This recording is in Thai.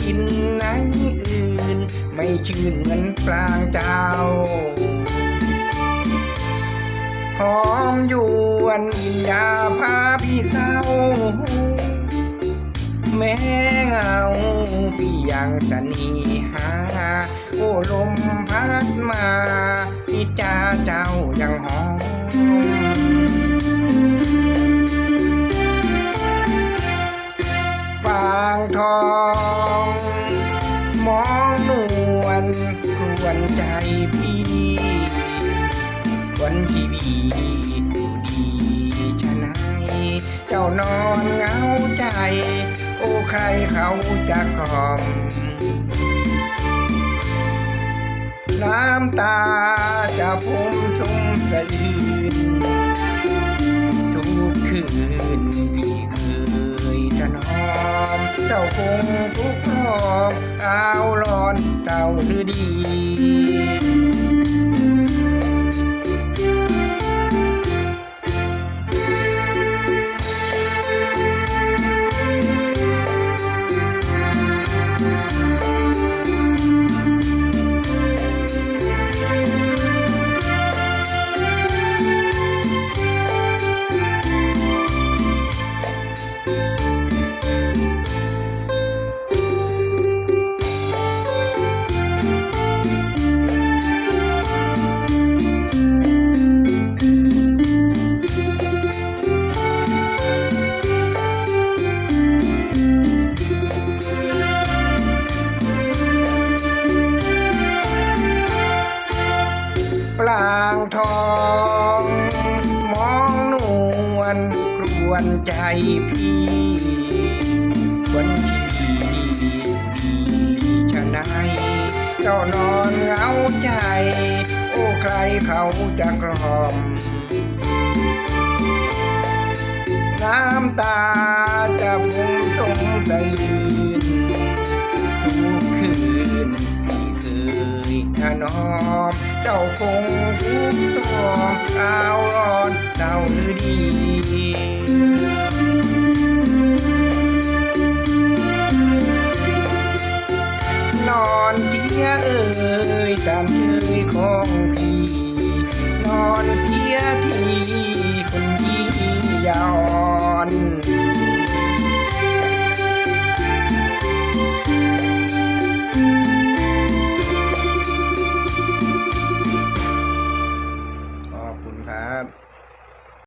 ทินไหนอื่น ไม่ชื่นเหมือนปรางเจ้า หอมอยวนอินยา ใครเขาจะกล่อม น้ำตาจะพุ่มสุ่มสะอื้นทุกคืนพี่เคยถนอม เจ้าคงทุกข์ทรมอ้าวร้อนเจ้าหรือดีางทอง มองนวลครวนใจพี่วันที่ดีชะไหนเจ้านอนเหงาใจ โอ้ใครเขาจะกล่อม น้ำตา